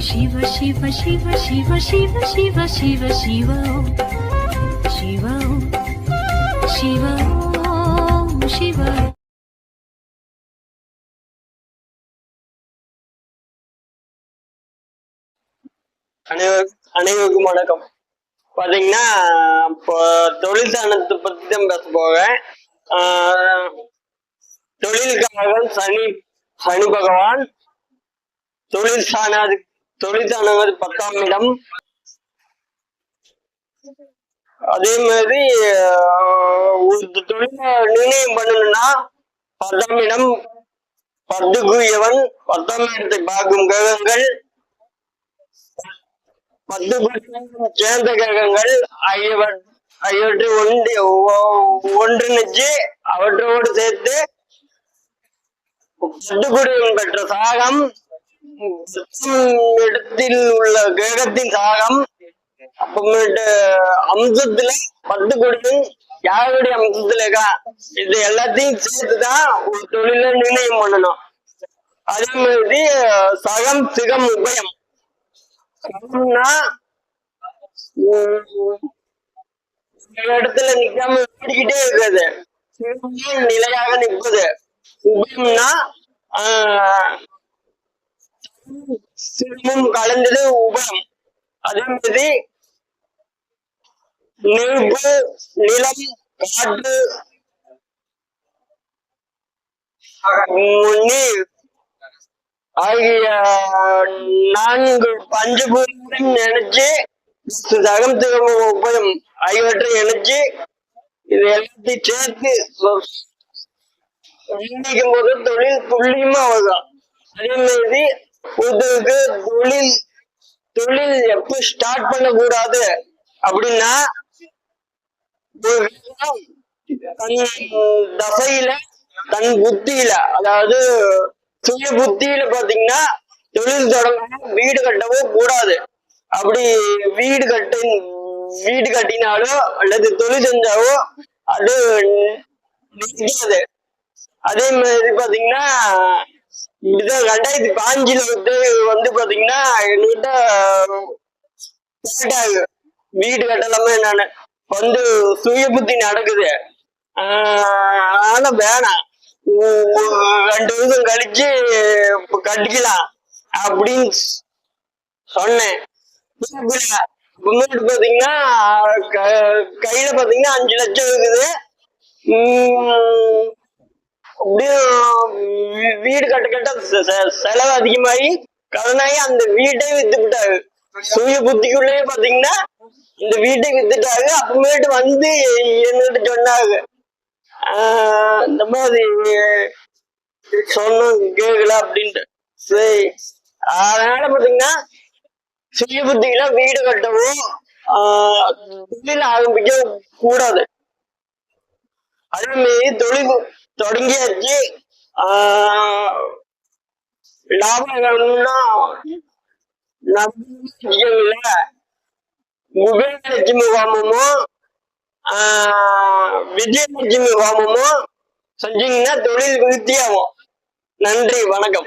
சிவ சிவ சிவ சிவ சிவ சிவ சிவ சிவோ சிவோ சிவோ சிவோ அனைவர் அனைவருக்கும் வணக்கம். பாத்தீங்கன்னா இப்போ தொழில்தானத்தை பத்தி தான் பேச போவேன் தொழிலுக்காக சனி சனி பகவான் தொழில் சாணாது தொழில் சாணாவது பத்தாம் இடம் அதே மாதிரி ஒரு தொழிலை நிர்ணயம் பண்ணணும்னா பத்தாம் இடம் பத்துக்குரியவன் பத்தாம் இடத்தை பார்க்கும் கிரகங்கள் பத்து சேர்ந்த கிரகங்கள் ஆகியவற் ஆகியவற்றை ஒன்று ஒன்றிணைச்சு அவற்றோடு சேர்த்து பட்டுக்குடியன் பெற்ற சாகம் இடத்தில் உள்ள கிரகத்தின் சாகம் அப்புறமேட்டு அம்சத்துல பட்டுக்குடியன் யாருடைய அம்சத்துல இருக்கா? இது எல்லாத்தையும் சேர்த்துதான் ஒரு தொழில நிர்ணயம் பண்ணணும். அதே மாதிரி சகம் சிகம் உபயம். சகம்னா இடத்துல நிக்காம ஓடிக்கிட்டே இருக்கிறது நிலையாக நிற்பது. உபயம்னா சிறுமும் கலந்தது உபம். அதே மாதிரி நெருப்பு நிலம் காற்று நீர் ஆகிய நான்கு பஞ்சபூதம் நினைச்சு தகம் திகம உபயம் ஆகியவற்றை நினைச்சு இது எல்லாத்தையும் சேர்த்து சொ- நிர்ணயிக்கும் போது தொழில் துல்லியமா வரும் அதே மாதிரி புதுக்கு தொழில் தொழில் எப்ப ஸ்டார்ட் பண்ணக்கூடாது அப்படின்னா தன் தசையில தன் புத்தியில அதாவது சுய புத்தியில பாத்தீங்கன்னா தொழில் தொடங்கவும் வீடு கட்டவோ கூடாது. அப்படி வீடு கட்டு வீடு கட்டினாலோ அல்லது தொழில் செஞ்சாவோ அது நிற்காது. அதே மாதிரி பாத்தீங்கன்னா இதுதான் ரெண்டாயிரத்தி பாஞ்சுல வந்து வந்து பாத்தீங்கன்னா என்கிட்ட வீடு கட்டலாமா நானு வந்து சுய புத்தி நடக்குது ஆனா வேணாம். ரெண்டு வருஷம் கழிச்சு கட்டிக்கலாம் அப்படின்னு சொன்னேன். புரியல. முன்னாடி பாத்தீங்கன்னா க- கையில பாத்தீங்கன்னா அஞ்சு லட்சம் இருக்குது. அப்படியே வீடு கட்ட கட்ட செலவு அதிகமாகி கடனாகி அந்த வீட்டை வித்துக்கிட்டாரு விட்டாரு சுய புத்திக்குள்ளேயே பாத்தீங்கன்னா இந்த வீட்டை வித்துட்டாங்க அப்புறமேட்டு வந்து என்கிட்ட சொன்னாங்க ஆஹ் இந்த மாதிரி சொன்னோம் கேட்கல அப்படின்ட்டு. சரி. அதனால பாத்தீங்கன்னா சுய புத்திக்கெல்லாம் வீடு கட்டவும் ஆஹ் தொழில் ஆரம்பிக்க கூடாது. அதே மாதிரி தொழில் தொடங்கியாச்சு. ஆஹ் லாபம் வேணும்னா உபயலட்சுமி ஹோமமும் விஜயலட்சுமி ஹோமமும் செஞ்சீங்கன்னா தொழில் விருத்தியாகும். நன்றி வணக்கம்.